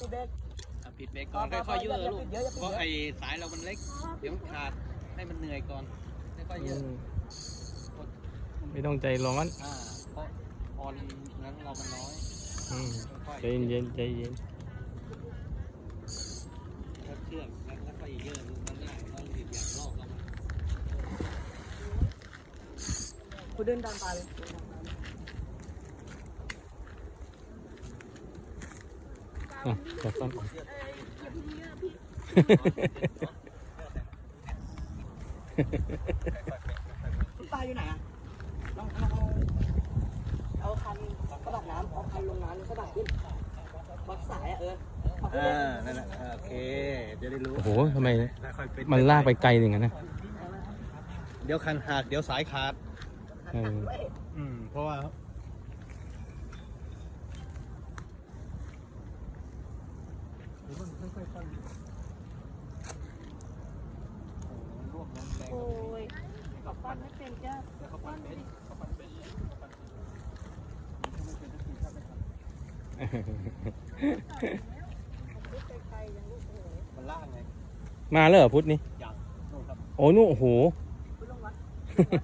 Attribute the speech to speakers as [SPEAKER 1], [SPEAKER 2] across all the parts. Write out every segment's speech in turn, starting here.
[SPEAKER 1] ปิดเบรก
[SPEAKER 2] อะปิดเบรกก่อน
[SPEAKER 1] พอพอ
[SPEAKER 2] ค่อยๆยืด
[SPEAKER 1] อย่า
[SPEAKER 2] ลู
[SPEAKER 1] ปิ
[SPEAKER 2] ก
[SPEAKER 1] ดเยอะอย่าปิด
[SPEAKER 2] เพราะ
[SPEAKER 1] เยอะ
[SPEAKER 2] ไอ้สายเรามันเล็ก เดี๋ยวมันขาดให้มันเหนื่อยก่อนค่อยๆยืด
[SPEAKER 3] ไม่ต้องใจร้อน
[SPEAKER 2] อ่าเพราะออนนั้นเรามันน้อย
[SPEAKER 3] อืม
[SPEAKER 2] ค่อย
[SPEAKER 3] ใจเย็นๆใจเย็น
[SPEAKER 2] ๆก็เชือกแล้วค่อยๆยืดมันง่ายเราหยิบอย่างลอกแล้วมัน
[SPEAKER 1] กูเดินตามปลาเลย
[SPEAKER 3] อะ จับต้น
[SPEAKER 1] ปลาอยู่ไหนอะลองเอาเอาเอาคันกระบะน้ำเอาคันลงน้ำแล้วกระบะขึ้นวัดสายอะเออเอ
[SPEAKER 2] อนั่นแหละโอเคจะได้รู้
[SPEAKER 3] โอ้โหทำไม
[SPEAKER 2] ค่ย
[SPEAKER 3] มันลากไปไกลอย่างนั้นนะ
[SPEAKER 2] เดี๋ยวคันหักเดี๋ยวสายขาด
[SPEAKER 3] อื
[SPEAKER 2] มเพราะว่า ลวกน้ำแรง
[SPEAKER 1] โอ้ยกับปั้นไม่เป็นจ้า
[SPEAKER 2] แล้วเขาปั้นเป็นเขาปั้นเป็นเขาปั้นเป็นมันก็ไม่เป็นสักทีถ้าไม่ทำมันล่างไง
[SPEAKER 3] มาแล้วเหรอพุทธนี่
[SPEAKER 2] อยากนู่นครับ
[SPEAKER 3] โอ้นู่นโอ้โห
[SPEAKER 1] ไม่ต้องวัด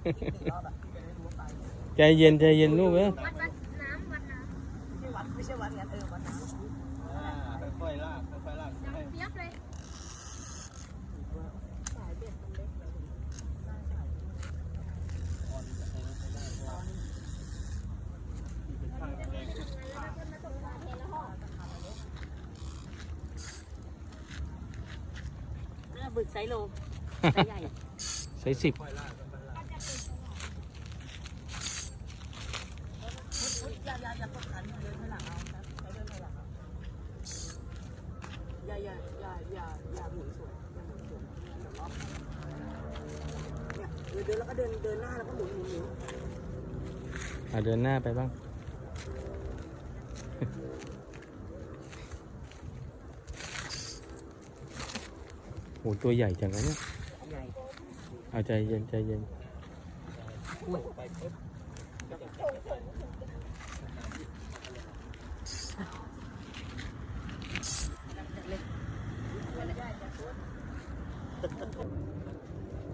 [SPEAKER 1] อีกหนึ่งรอบอะจะได้รู้ว่าปลาอยู่
[SPEAKER 3] ใจเย็นใจเย็นลูกเอ้ย
[SPEAKER 4] วัดวัดน้ำวัดน้
[SPEAKER 1] ไม่ใช่วัดไม่ใช่วัดงั้นเออวัดน้ำ
[SPEAKER 2] อ่าค่อยๆลากค่อยๆลากำ ให้
[SPEAKER 4] น้ำเปียบเลย
[SPEAKER 1] สายเบ็ดมันเล็กเลย
[SPEAKER 2] ออนจะให้ให้ได้เพราะว่าที่เป็นข้างแรง
[SPEAKER 1] เรือ บึกไซโลไซใหญ่
[SPEAKER 3] ใช้สิบ
[SPEAKER 2] ค่อยลากค่อยๆลาก
[SPEAKER 1] อย่าอย่าอย่ากดขันเดินไปหลังเอาครับใช้เดินไปหลังเอาอย่าอย่าอย่าอย่าอย่าหมุนสวยอย่าหมุนสวยเดี๋ยวล็อกเนี่ยเดินเดินแล้วก็เดินเดินหน้าแล้วก็หมุนหมุนหมุน
[SPEAKER 3] อะเดินหน้าไปบ้าง ตัวใหญ่จังนะเนี่ยเอาใจเย็นใจเย็น
[SPEAKER 4] หม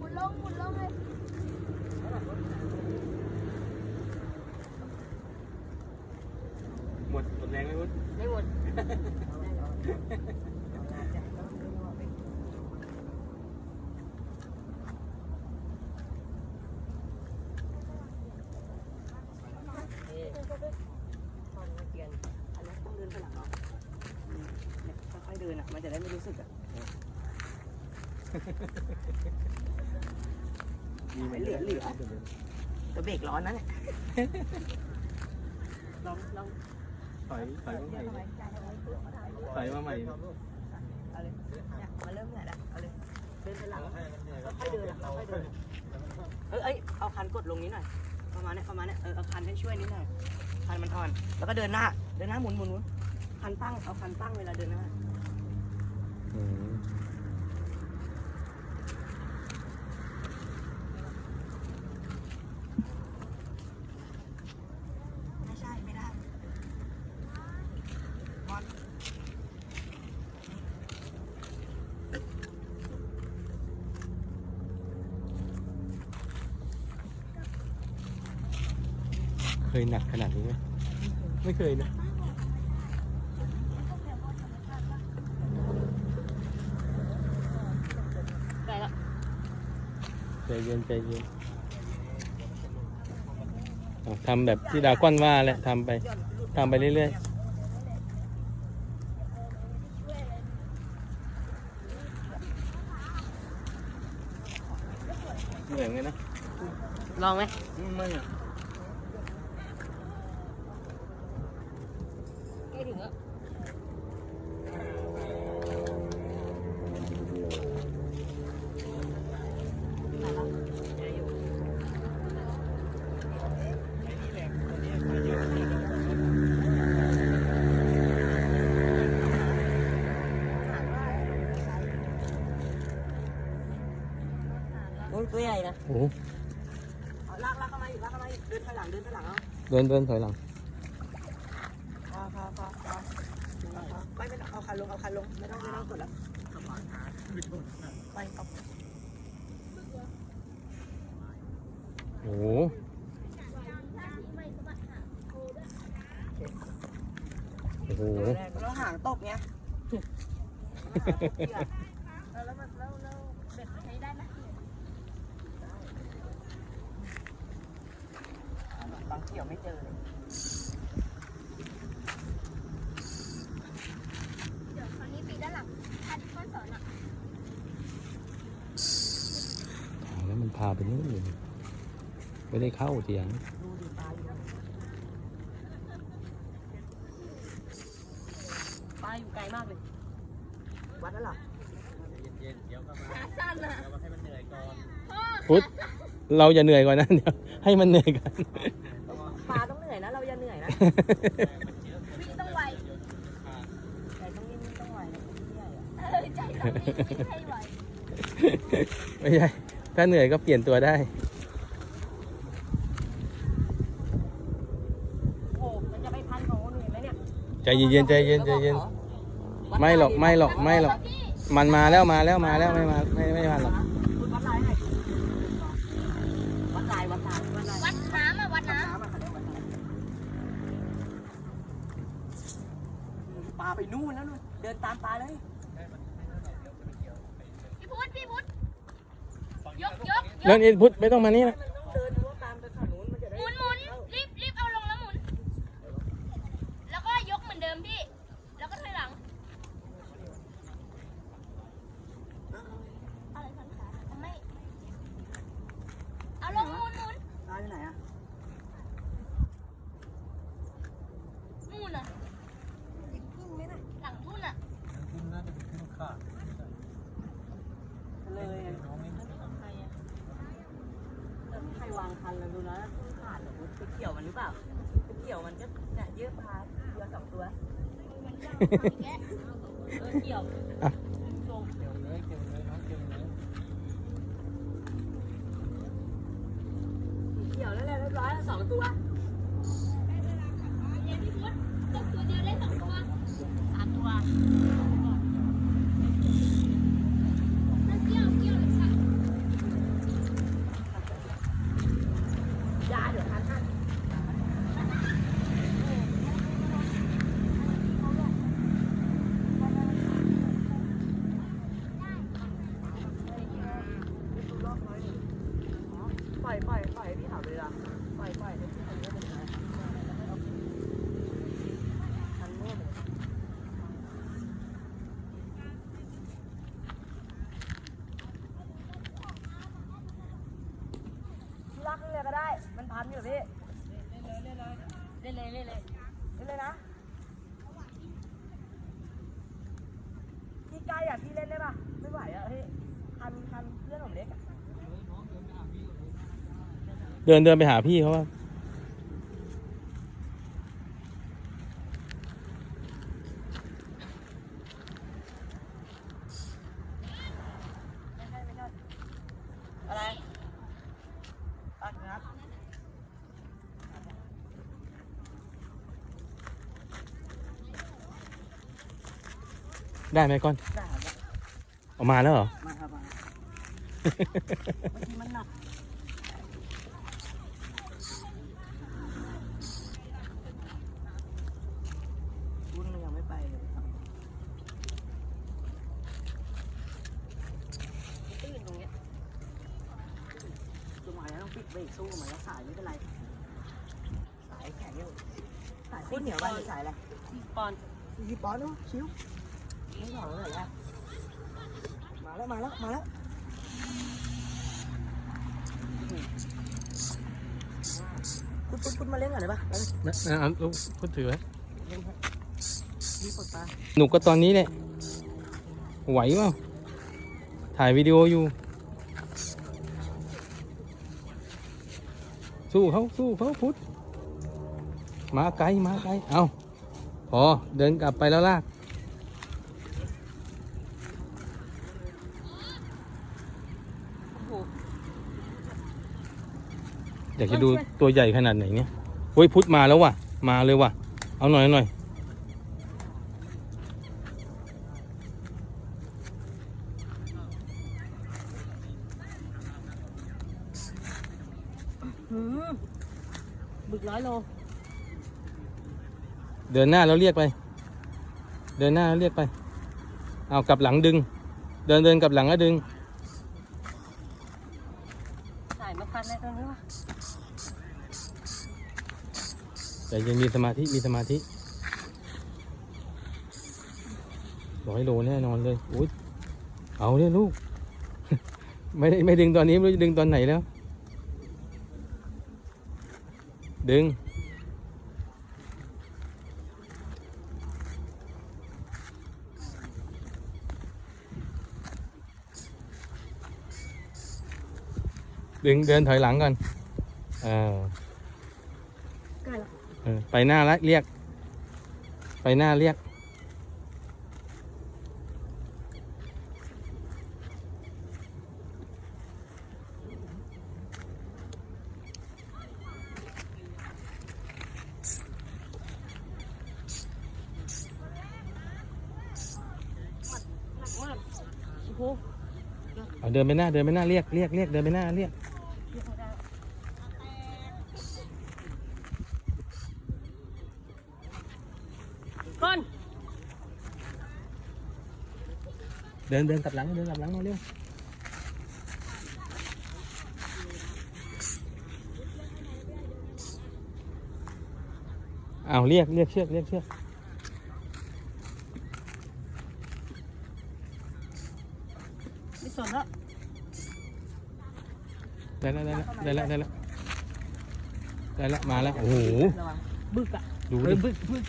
[SPEAKER 4] ุนลงหมุนลงเลย
[SPEAKER 2] หมดหมดแรงไหมวุ้น
[SPEAKER 1] ไม่หมดอันนี้ต้องเดินไปหลังเอาอืมเนี่ยค่อยๆเดินอะ มัน จะได้ไม่รู้สึกอะเหลือเหลือแต่เบรกร้อนนะเนี่ยลองลอง
[SPEAKER 2] ถอยถอยมาใหม่ถอยมาใหม่
[SPEAKER 1] เอาเลยเนี่ยมาเริ่มเนี่ยแหละเอาเลยเดินไปหลังค่อยๆเดินอะค่อยๆเดินเอ้ยเอ้ยเอาคันกดลงนี้หน่อยประมาณเนี้ยประมาณเนี้ยเออเอาคันให้ช่วยนิดหน่อยคันมันอ่อน แล้วก็เดินหน้า เดินหน้าหมุนหมุนหมุนคันตั้งเอาคันตั้งเวลาเดินหน้า
[SPEAKER 3] อืม
[SPEAKER 1] ไม่ใช่ไม่ได้มอน
[SPEAKER 3] เคยหนักขนาดนี้ไหมไม่เคยนะ
[SPEAKER 1] ได้แล้ว
[SPEAKER 3] ใจ เย็นใจเย็นอะทำแบบที่ดาก้อนว่าแหละทำไปทำไปเรื่อยๆเหนื่อยไหมนะ
[SPEAKER 1] ลองไหม
[SPEAKER 3] ไม่อะ
[SPEAKER 1] ตัวใหญ่นะ
[SPEAKER 3] โอ้โห
[SPEAKER 1] เอาลากลากเข้ามาอีกลากเข้ามาอีกเดินถอยหลังเดินถอยหลังเอา
[SPEAKER 3] เดินเดินถอยหลัง
[SPEAKER 1] พอพอพอพอพอไม่เป็นไรเอาคันลงเอาคันลงไม่ต้องไม่ต้องกดแล้วไปเอา
[SPEAKER 3] โอ้โหโอ้โห
[SPEAKER 1] แล้วหางตกเนี้ย
[SPEAKER 4] แล้วมันแล้วแล้วเบ็ดใช้ได้ไหม
[SPEAKER 1] บางเกี่ยวไม่เจอเลย
[SPEAKER 4] เดี๋ยวคราวนี้ปีด้านหลังคันข้อนสอนอะ
[SPEAKER 3] แล้วมันพาไปนู่นเลยไม่ได้เข้าเถียง
[SPEAKER 1] ดูดิปลาอยู่ปลาอยู่ไกลมากเลย วัดแล้วเหรอ
[SPEAKER 2] เย็นๆเดี๋ยวก็มา
[SPEAKER 4] ขาสั้นอะ
[SPEAKER 2] เดี๋ยวมาให้มันเหนื่อยก่อน
[SPEAKER 4] พ่อ
[SPEAKER 3] พุทธเราอย่าเหนื่อยกว่านั้นเดี๋ยวให้มันเหนื่อยกัน
[SPEAKER 4] วิ่งต้องไว
[SPEAKER 1] แต่ต้องนิ่งต้องไหวนะพี่ใหญ่อะ
[SPEAKER 4] เออใจต้องวิ่งวิ่ให้ไว
[SPEAKER 3] ไม่ใช่ถ้าเหนื่อยก็เปลี่ยนตัวได้
[SPEAKER 1] โอ้มันจะไปพันของคนอื่นไหมเนี่ย
[SPEAKER 3] ใจเย็นๆใจเย็นใจเย็นไม่หรอกไม่หรอกไม่หรอก มันมาแล้วมาแล้วมาแล้วไม่มาไม่ไม่มาหรอก
[SPEAKER 1] วัดลายห้วัดลายวัดลายวัดลาย
[SPEAKER 4] วัดน้ำอะวัดน้
[SPEAKER 1] น้ำอะเขาเรียกวัดลายปลา ไปนู่นแล้วนู่นเดินตามปลาเลยำ
[SPEAKER 4] พี่พุทธพี่พุทธยกยกย
[SPEAKER 3] เรื่อง
[SPEAKER 4] ก
[SPEAKER 3] นี้พุทธไม่ต้องมานี่นะ
[SPEAKER 1] มันต้องเดินดูว่าตามไปฝั่งนู้นมันจะได้
[SPEAKER 4] หมุนหมุนรีบรีบเอาลงแล้วหมุน แล้วก็ยกเหมือนเดิมพี่ แล้วก็ถอยหลังอะไรพันขาไม่เอาลงหมุนหมุน
[SPEAKER 1] ปลาอยู่ไหนอะ
[SPEAKER 4] นู่นน่ะ
[SPEAKER 1] พุ่งไหมน่ะ
[SPEAKER 4] หลังทุ่นอะ
[SPEAKER 2] คุณน่าจะเป็นขึ้นขาด
[SPEAKER 1] เลยอะ
[SPEAKER 2] น้องนี่
[SPEAKER 1] ใครอะแล้วใครวางคันแล้วดูนะพุ่งขาดเหรอไปเกี่ยวมันหรือเปล่าไปเกี่ยวมันก็เนี่ยเยอะปลาเยอะสองตัวเออเกี่ยวโจม
[SPEAKER 2] เกี่ยวเลยเกี่ยวเลยน้องเกี่ยวเลย
[SPEAKER 1] เกี่ยวแล้วแหละเรียบร้อยแล้วสองตัว
[SPEAKER 4] เดี๋ยวพี่พุทธตกตัวเดียวได้สองตัว
[SPEAKER 1] สามตัว
[SPEAKER 4] มันเกี่ยวเกี่ยวเลยค่ะ
[SPEAKER 1] ยาเดี๋ยวทันทันปล่อยปล่อยปล่อยให้พี่ถามเลยละปล่อยปล่อยให้พี่ถามเลยนะทันเมื่อไหร่ลักเลยก็ได้ มันพันอยู่พี่ เล่นเลยเล่นเลยเล่นเลยนะ พี่ใกล้อะพี่เล่นได้ปะไม่ไหวอะพี่พันพันเพื่อนผมเล็กอะ
[SPEAKER 3] เดินเดินไปหาพี่เขาว่า
[SPEAKER 1] ไม่ใช่ไม่ใช่อะไรตัดนะครับ
[SPEAKER 3] ได้ไหมก้อน
[SPEAKER 1] ได้ครับ
[SPEAKER 3] ออกมาแล้วเหรอ
[SPEAKER 1] มาครับมาบางทีมันหนักรุ่นมันยังไม่ไปเลยครับตื้นตรงเนี้ยจังหวะนี้ต้องปิดเบรกสู้กับมันแล้วสายไม่เป็นไร สายแข็งอยู่สายโคตรเหนียวไปสายอะไรปอนสี่ปอนด์เนาะ ชิวไม่หล่อเลยแหละมาแล้วมาแล้วมาแล้วคุณคุณคุณมาเล่นก่อนเลยปะมาเลย
[SPEAKER 3] นะนะเอาลูกพูดถือไว้
[SPEAKER 1] เล่นครับมีปลดปลา
[SPEAKER 3] หนุกก็ตอนนี้แหละไหวเปล่าถ่ายวิดีโออยู่ สู้เขาสู้เขาพุทธมาไกลมาไกลเอาพอเดินกลับไปแล้วลาก
[SPEAKER 1] อ
[SPEAKER 3] ยากจะดูตัวใหญ่ขนาดไหนเนี่ยโอ้ยพุทธมาแล้วว่ะ มาเลยว่ะ เอาหน่อยหน่อย
[SPEAKER 1] บึกร้อยโล
[SPEAKER 3] เดินหน้าแล้วเรียกไป เดินหน้าเรียกไป เอากลับหลังดึง เดินเดินกลับหลังแล้วดึง
[SPEAKER 1] ไม่ทันเลยตรงนี้วะ
[SPEAKER 3] แต่ยังมีสมาธิ มีสมาธิร้อยโลแน่นอนเลยอุ้ยเอาเนี่ยลูก ไม่ได้ไม่ดึงตอนนี้ไม่รู้จะดึงตอนไหนแล้ว ดึง ดึงเดินถอยหลังก่อนเออ
[SPEAKER 1] ใกล้แล้ว
[SPEAKER 3] เออไปหน้าละเรียก ไปหน้าเรียก
[SPEAKER 1] หนักมากโอ้โห
[SPEAKER 3] เอาเดินไปหน้าเดินไปหน้าเรียกเรียกเรียกเดินไปหน้าเรียก
[SPEAKER 1] เรียกไม่ได้ก้อน
[SPEAKER 3] เดินเดินกลับหลังเดินกลับหลังมาเร็วเอาเรียกเรียกเชือกเรียกเชือก
[SPEAKER 1] ไม่สนแล้ว
[SPEAKER 3] ได้แล้วได้แล้วได้แล้วได้แล้วได้แล้วมาแล้วโอ้โห
[SPEAKER 1] ระวังบึกอะ
[SPEAKER 3] ดู
[SPEAKER 1] เอ
[SPEAKER 3] ดิ
[SPEAKER 1] อบึกบึก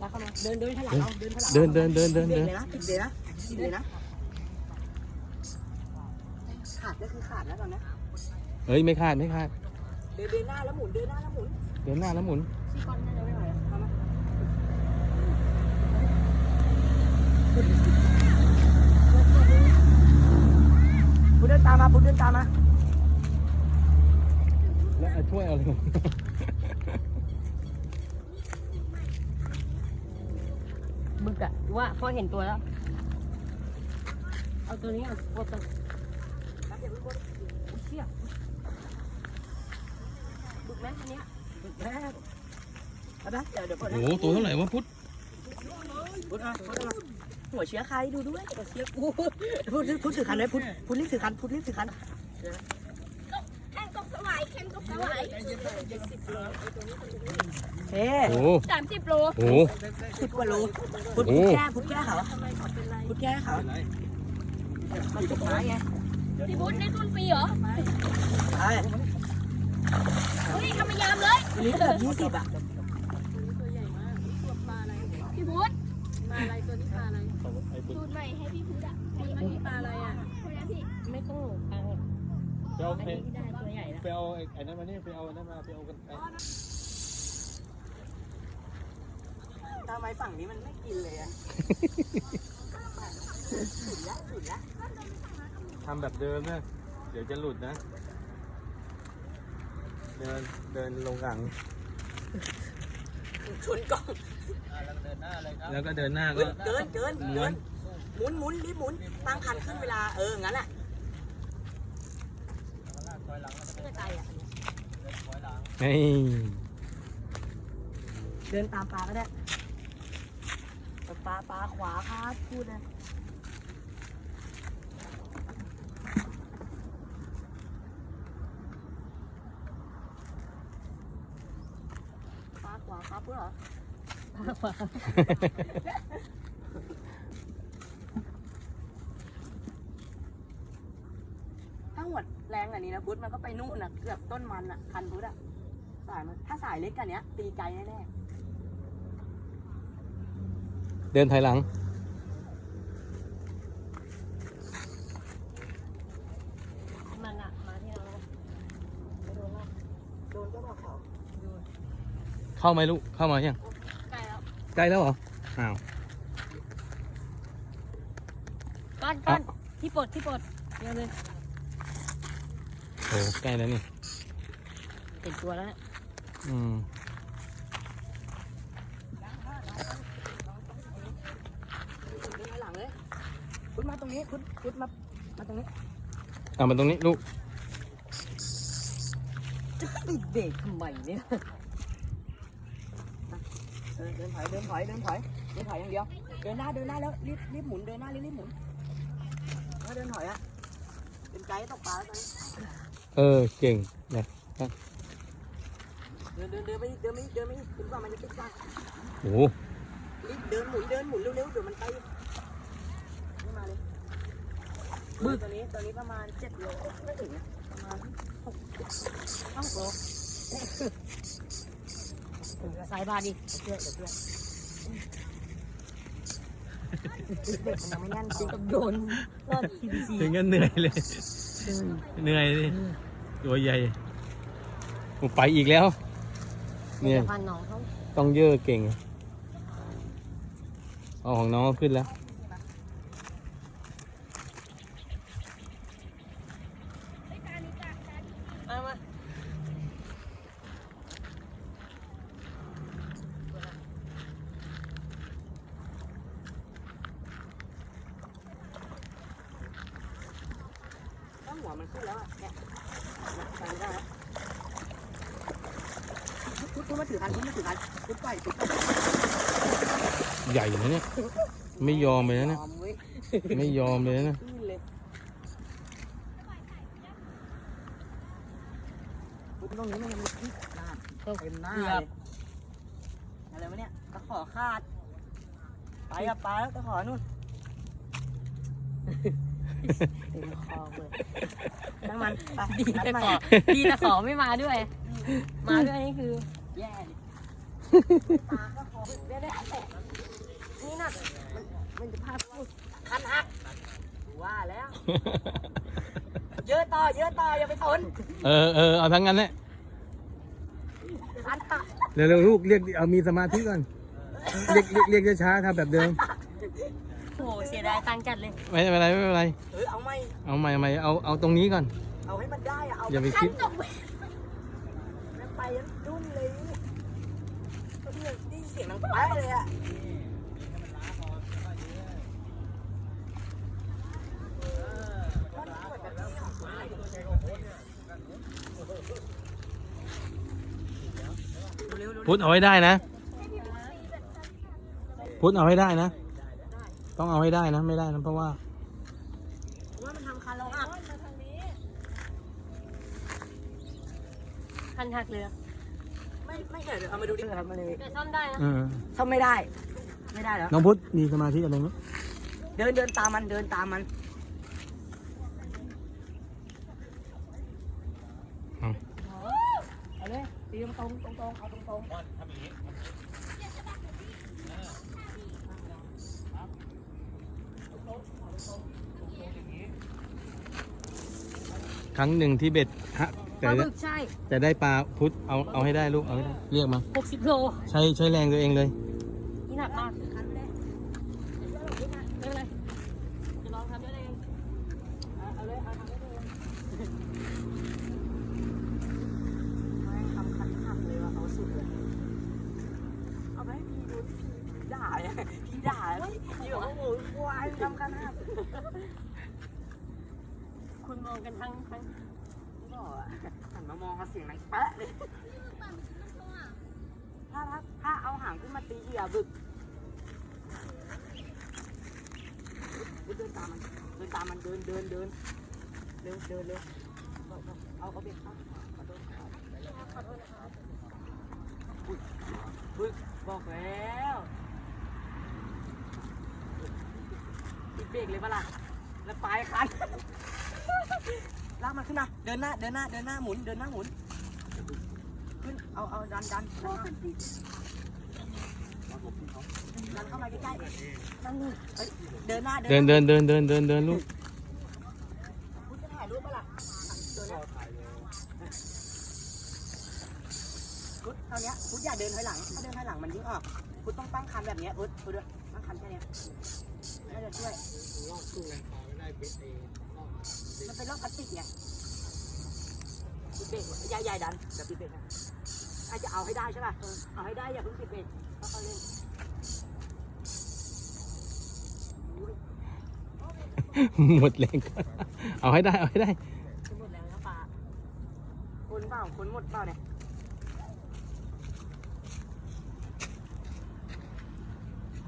[SPEAKER 1] ลากเข้ามาเดินเดินข้างหลังเอาเดินข้างหลัง
[SPEAKER 3] เดินเดินเดินเดิน
[SPEAKER 1] เดิ
[SPEAKER 3] เดิ
[SPEAKER 1] น
[SPEAKER 3] น
[SPEAKER 1] เลยนะผิดเลยนะ ผิดเลยนะ ขาดก็คือขาดแล้วตอนนี้
[SPEAKER 3] เอ้ยไม่คาดไม่คาด
[SPEAKER 1] เดินเดินหน้าแล้วหมุนเดินหน้าแล้วหมุน
[SPEAKER 3] เดินหน้าแล้วหมุน
[SPEAKER 1] ซี่ก้อนน่าจะไม่ไหวแล้วเอามาพุดเดินตามมาพุดเดินตามมา
[SPEAKER 3] แล้วเอาช่วยเอาเลย
[SPEAKER 1] บึกอะว่าพอเห็นตัวแล้ว เอาตัวนี้เอากดตัวรับอย่าเพิ่งกดอุ๊ยเชี่ยบึกแม่ตัวเนี้ยบึกแม่เอาไปเดี๋ยวเดี๋ยวกด
[SPEAKER 3] โอ้โหตัวเท่าไหร่วะพุทธ
[SPEAKER 1] พุดเอาพุดเอาหัวเชื้อใครดูด้วยหัวเชื้อกูพุดพุดถือคันไว้พุดพุดรีบถือคันพุดรีบถือคัน
[SPEAKER 4] แข่งตกสวายแข่งตกสวาย
[SPEAKER 1] เฮ้
[SPEAKER 3] โอ้โห
[SPEAKER 4] สามสิบโล
[SPEAKER 3] โอ้โห
[SPEAKER 1] สิบกว่าโลพุด
[SPEAKER 3] โอ้
[SPEAKER 1] พุดแก้พุดแก้เขาพุดแก้เขา มันตกไม้ไง
[SPEAKER 4] พี่พุทธได้ทุนฟรีเหรอ
[SPEAKER 1] ใช่
[SPEAKER 4] เฮ้ยทำมายามเลย
[SPEAKER 1] วันนี้เกิดยี่สิบอะ
[SPEAKER 4] พี่พุทธ
[SPEAKER 2] ไอ้บึก
[SPEAKER 4] สูตรใหม่ให้พี่พุทธอะอันนี้มันมีปลาอะไรอะคนนี้พี่
[SPEAKER 1] ไม่ต้องเอา
[SPEAKER 2] ไปเอา
[SPEAKER 1] อัน
[SPEAKER 2] ไอ้
[SPEAKER 1] นี้ได้ตัวใหญ่แล้ว
[SPEAKER 2] ไปเอาไอ้ไอ้นั่นมานี่ไปเอาไอ้นั่นมาไปเอากันไอ้
[SPEAKER 1] ทำไมฝั่งนี้มันไม่กินเลยอะสุดละสุดละ
[SPEAKER 3] ทำ แบบเดิมนะ เดี๋ยวจะหลุดนะ เดินเดินลงหลัง
[SPEAKER 1] ชนกล้อง
[SPEAKER 3] แล้วก็เดินหน้า
[SPEAKER 1] เกิ
[SPEAKER 3] ก็
[SPEAKER 1] นเกินเกิน
[SPEAKER 3] ม้วน
[SPEAKER 1] หมุนหมุนรีบหมุนตั้งคันขึ้นเวลาเอองั้นแหละไม่ไกลอะ
[SPEAKER 3] เฮ้ย
[SPEAKER 1] เดินตามปลาก็ได้ปลาปลาขวาครับพูดนะปลาขวาครับพูดเหรอปลาขวา ถ้าหวดแรงกว่านี้นะพุทธมันก็ไปนู่นน่ะเกือบต้นมันอะคันพุทธอะสายมันถ้าสายเล็กกว่านี้ตีไกลแน่ๆ
[SPEAKER 3] เดินถอยหลัง
[SPEAKER 1] มันอะมาที่เราไปโดนเราโดนก็บอกเขา
[SPEAKER 3] เข้าไหมลูก เข้ามายัง
[SPEAKER 1] ใกล้แล้ว
[SPEAKER 3] ใกล้แล้วเหรอ อ้าว
[SPEAKER 1] ก้อนก้อนที่ปลดที่ปลดเดี๋ยวเลย
[SPEAKER 3] โอ้ใกล้แล้วนี่
[SPEAKER 1] เห็นตัวแล้วเนี่ย
[SPEAKER 3] อืม
[SPEAKER 1] ดึงไปหลังเลยพุดมาตรงนี้พุดพุดมา มาตรงนี้
[SPEAKER 3] เอามาตรงนี้ลูก
[SPEAKER 1] จะติดเบรกทำไมเนี่ย เออเดินถอยเดินถอยเดินถอยเดินถอยอย่างเดียว เดินหน้าเดินหน้าแล้วรีบรีบหมุนเดินหน้ารีบรีบหมุนถ้าเดินถอยอะเป็นไกด์ตกปลาแล้วตอนนี้
[SPEAKER 3] เออเก่งนะ
[SPEAKER 1] เดินเดินเดินไปอีกเดินไปอีกเดินไปอีกถึงกว่ามันจะติดกัน
[SPEAKER 3] โอ้โห
[SPEAKER 1] รีบเดินหมุนเดินหมุนเร็วๆเดี๋ยวมันไปไม่มาเลยบึ้ตอนนี้ตอนนี้ประมาณเจ็ดโลไม่ถึงนะประมาณหกห้าโล สายบาดีเดี๋ยวเชื่อเดี๋ยวเชื่อเด็กมันยังไม่นั่นจริงกับโดนก็ทีบีซี
[SPEAKER 3] ถึงกันเหนื่อยเลย เหนื่อยดิตัวใหญ่โอ้ไปอีกแล้ว เนี่ย
[SPEAKER 1] พันน้องเขา
[SPEAKER 3] ต้องเยอะเก่งเอาของน้องขึ้นแล้ว
[SPEAKER 1] เอามาต้องหัวมันขึ้นแล้วอะเนี่ยใส่ได้แล้วพุทธมาถือคันพุทธมาถือคันพุทธไปพุทธไป
[SPEAKER 3] ใหญ่นะเนี่ย ไม่ยอมเลยนะเนี่ยไม่ยอมเลยนะ
[SPEAKER 1] ตรงนี้มันยังมีที่น้าเต็มหน้าเลยอะไรวะเนี่ยตะขอขาด ไปกับปลาแล้วตะขอนู่นเต็มคอเลยตั้งมันไป
[SPEAKER 5] ดี
[SPEAKER 1] นัด
[SPEAKER 5] แต่
[SPEAKER 1] ใหม่
[SPEAKER 5] ขอดีต่ขอไม่มาด้วย มาด้วยนี่คือ
[SPEAKER 1] แย่ปลาก็ขอเรียได้อันตกนี่น่ะ มันมันจะพาพูดคันหักว่าแล้ว เยอะต่อเยอะต่ออย่าไปสน
[SPEAKER 3] เออเออเอาทั้งนั้นแหละ
[SPEAKER 1] คันตัก
[SPEAKER 3] เร็วๆลูกเรียกเอามีสมาธิก่อนเรียกเรียกเรียกช้าๆทำแบบเดิม
[SPEAKER 5] โอ้โหเสียดายตังค์จัดเลย
[SPEAKER 3] ไม่เป็นไรไม่เป็นไร
[SPEAKER 1] เออเอาไม่
[SPEAKER 3] เอาใหม่ใหม่เอาเอาตรงนี้ก่อน
[SPEAKER 1] เอาให้มันได้อะเอา
[SPEAKER 3] อย่าไปคิด
[SPEAKER 1] มันไปยันดุ้นเลยก็เนี่ยได้ยินเสียงนังแป๊ะเลยอะเร็วๆ
[SPEAKER 3] พุทธเอาให้ได้นะ พุทธเอาให้ได้นะ ต้องเอาให้ได้นะ ไม่ได้นะเพราะว่า
[SPEAKER 1] ว่ามันทำคันเราหัก
[SPEAKER 5] คันหักเรือ
[SPEAKER 1] ไม่ไม่เดี๋ยวเอามาดูดิครับมาเลย
[SPEAKER 5] แต่ซ่อมได้นะ
[SPEAKER 3] เออ
[SPEAKER 1] ซ่อมไม่ได้ ไม่ได้แล้ว
[SPEAKER 3] น้องพุทธมีสมาธิอะไรไหม
[SPEAKER 1] เดินเดินตามมันเดินตามมัน เอาเลยตีต รงตรงตรงเอาตรงตรง
[SPEAKER 3] ครั้งหนึ่งที่เบ็ดฮะ
[SPEAKER 5] ป
[SPEAKER 3] แต่
[SPEAKER 5] ลาบึกใช่
[SPEAKER 3] แต่ได้ปลาพุทธเอาเอาให้ได้ลูกเอาให้ได้เรียกมา
[SPEAKER 5] 60โล
[SPEAKER 3] ใช้ใช้แรงตัวเองเลย
[SPEAKER 5] นี่หนักมากไม่เป็นไรจะลองทำด้วยตัวเอง
[SPEAKER 1] เอาเลยเอาทำให้ดูไม่ทำคันหักเลยว่ะเอาสุดเลยเอาไปให้พี่ดูที่พี่ด่าเนี่ยพี่ด่าพี่บอกว่าโอ้โหควายทำคันหัก
[SPEAKER 5] คุณมองกันทั้งทั้ง
[SPEAKER 1] ก็หันมามองเขาเสียงนังแปะเลยถ้าถ้าถ้าเอาหางขึ้นมาตีเหยื่อบึกเดินตามมันเดินตามมันเดินเดินเดินเร็วเดินเร็วเอาเอาเบ็ดเอาขอโทษครับอุ๊ยอุ๊ยบอกแล้วติดเบรกเลยปะล่ะแล้วปลายคันลากมันขึ้นมา เดินหน้า เดินหน้า เดินหน้าหมุน เดินหน้าหมุน ขึ้น เอา เอาดันดันดันเข้ามาใกล้ๆเอ้ยเดินหน้า
[SPEAKER 3] เดินเดินเดินเดินเดินเดินลูก
[SPEAKER 1] คุณจะถ่ายรูปปะล่ะตัวเนี้ยพุทธเท่าเนี้ยพุทธอย่าเดินถอยหลัง ถ้าเดินถอยหลัง มันยิ่งออกพุทธต้องตั้งคันแบบเนี้ยพุทธพุทธด้วยตั้งคันแค่เนี้ยน่าจะช่วยมันเป็นรอบพลาสติกไงปิดเบรกยายยายดันเดี๋ยวปิดเบรกนะถ้าจะเอาให้ได้ใช่ป่ะเออเอาให้ได้อย่าเพิ่งปิดเบรกค่อยๆเล่น
[SPEAKER 3] หมดแรงเอาให้ได้ เอาให้ได้
[SPEAKER 5] จะหมดแล้วนะปลา
[SPEAKER 1] คนเปล่าองคนหมดเปล่าเนี่ย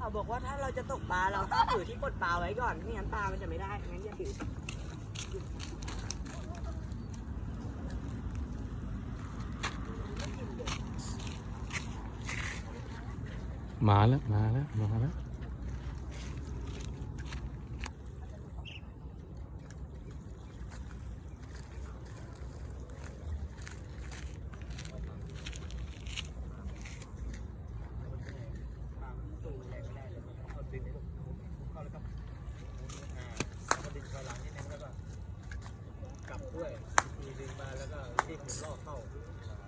[SPEAKER 1] เขาบอกว่าถ้าเราจะตกปลาเราต้องถือที่ปลดปลาไว้ก่อนไม่งั้นปลามันจะไม่ได้งั้นอย่าถือ
[SPEAKER 3] มาแล้ว มาแล้ว มาแล้ว
[SPEAKER 2] กลับด้วยทีดึงมาแล้วก็รีบหมุนรอบเข้า
[SPEAKER 3] มีโดนเหรอ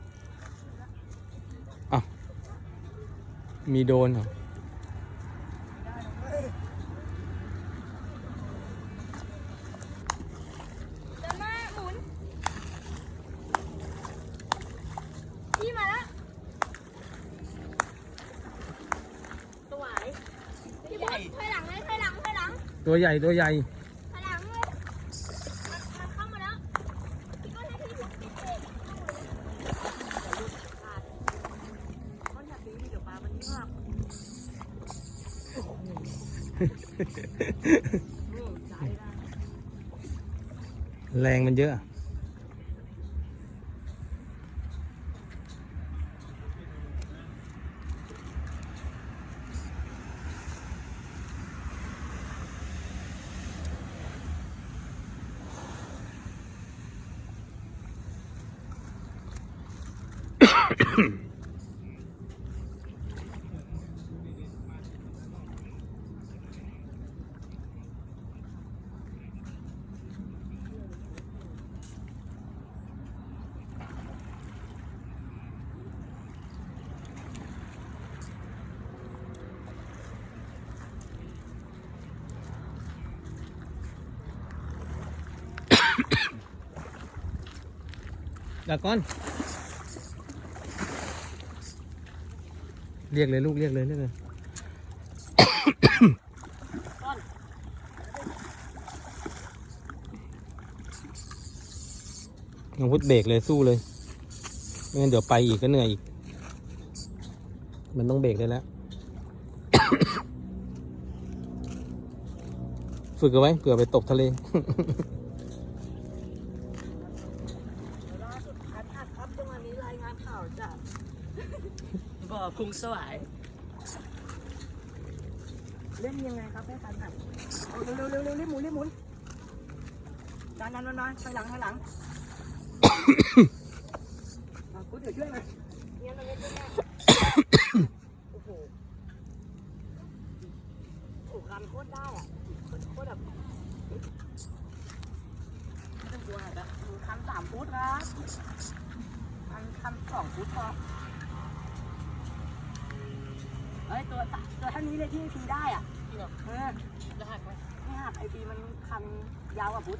[SPEAKER 4] เดินมาหมุน พี่มาแล้ว
[SPEAKER 1] สวาย
[SPEAKER 4] พี่พุทธถอยหลังเลยถอยห ลังถอยหลัง
[SPEAKER 3] ตัวใหญ่ ตัวใหญ่
[SPEAKER 4] ถอยหลังเลยมันมันเข้ามาแล้วพี่ก็ให้พี่พุทธปิดเบรก
[SPEAKER 1] เขาอยากตีเดี๋ยวปลามันงอกนี่ได้ได้
[SPEAKER 3] แรงมันเยอะ ดากอน เรียกเลยลูกเรียกเลยเรียกเลยน้องพุทธเบรกเลยสู้เลย ไม่งั้นเดี๋ยวไปอีกก็เหนื่อยอีก มันต้องเบรกได้แล้ว ฝึกเอาไว้เผื่อไปตกทะเล
[SPEAKER 1] ล่าสุดคัดอัดครับจังหวะนี้รายงานข่าวจาก บ่อพุงสวายเล่นยังไงครับแม่คันอัดเอาเร็วเร็วเร็วเร็วรีบหมุนรีบหมุนดันดันดันดันถอยหลังถอยหลังอะกูเดี๋ยวช่วยหน่อยเนี่ยตรงนี้ตรงนี้โอ้โหโอ้โหคันโคตรได้อะโคตรโคตรแบบไม่ต้องกลัวแบบคันสามฟุตครับคันคันสองฟุตพอ เอ้ยตัวตะตัวเท่านี้เลยที่พีได้อะเออ
[SPEAKER 5] จะหักไหม
[SPEAKER 1] ไม่หักไอพีมันคันยาวกว่าพุทธ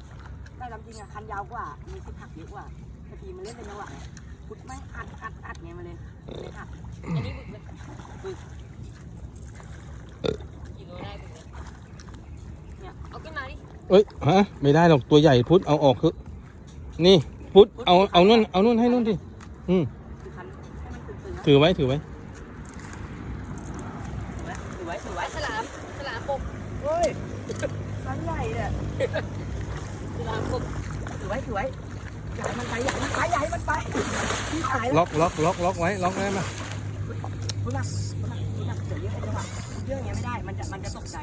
[SPEAKER 1] ได้ลำจริงอะคันยาวกว่า มีสิทธิ์หักเยอะกว่าไอพีมันเล่นเป็นจังหวะไงพุทธไม่อัดอัดอัดไงมันเลยไม่หัก
[SPEAKER 5] อันนี้บึกไหมบึกกี่โลได้บึกเนี่ยเอาขึ้นมาดิ
[SPEAKER 3] เอ้ยฮะไม่ได้หรอกตัวใหญ่พุทธเอาออกคือนี่พุทธเอาเอานู่นเอานู่นให้นู่นดิอืม
[SPEAKER 1] คือคันให้มันตึงๆนะ
[SPEAKER 3] ถือไว้ถือไว้
[SPEAKER 1] ถือไว้ถือไว้
[SPEAKER 5] ฉลามฉลามปก
[SPEAKER 1] เฮ้ย คันใหญ่เนี่ย
[SPEAKER 5] ฉลามปก
[SPEAKER 1] ถือไว้ถือไว้อย่าให้มันไปอย่าให้มันไปอย่าให้มันไปพี่หายแล้ว
[SPEAKER 3] ล็อกล็อกล็อกล็อกไว้ล็อกไว้มา
[SPEAKER 1] พุทธนะพุทธนะพุทธนะเดี๋ยวเยอะไอ้จังหวะเยอะอย่างเงี้ยไม่ได้ มันจะมันจะตกใจ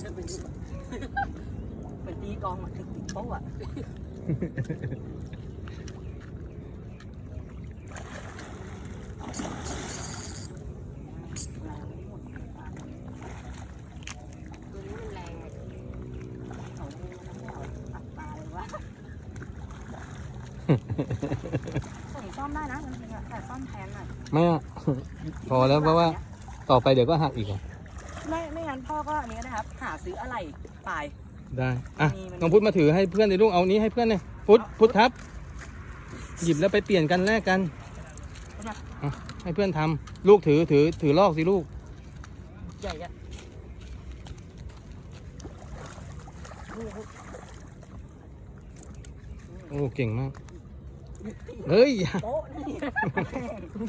[SPEAKER 1] เหมือนตีกลองอะถึงโป๊ะอะ
[SPEAKER 5] ตัวนี้มันแรงไง
[SPEAKER 1] เขาไม่ได้เอาตัดตาเลยวะส่งซ่อมได้นะจริงๆอะแต่ซ่อมแทนหน่อย
[SPEAKER 3] ไม่อะพอแล้วเพราะว่าต่อไปเดี๋ยวก็หักอีกอะ
[SPEAKER 1] ไม่ไม่งั้นพ่อก็อันนี้ก็ได้ครับ หาซื้ออะไรปลาย
[SPEAKER 3] ได้อะ
[SPEAKER 1] มีมัน
[SPEAKER 3] น้องพุทธมาถือให้เพื่อนในลูกเอานี้ให้เพื่อนเลยพุทธพุทธครับ หยิบแล้วไปเปลี่ยนกันแลกกันอะให้เพื่อนทำลูกถือถือถือลอกสิลูก
[SPEAKER 1] ใหญ่อะ
[SPEAKER 3] โอ้เก่งมาก เฮ้ย
[SPEAKER 1] โต๊ะนี่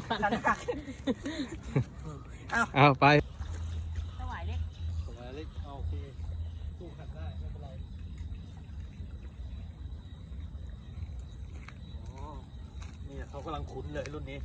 [SPEAKER 1] ขนาด
[SPEAKER 3] เอาไป
[SPEAKER 5] ถวายเล็ก
[SPEAKER 2] สมัยเล็กเอาโอเคสู้ขัดได้ไม่เป็นไรอ๋อนี่เขากำลังคุ้นเลยรุ่นนี้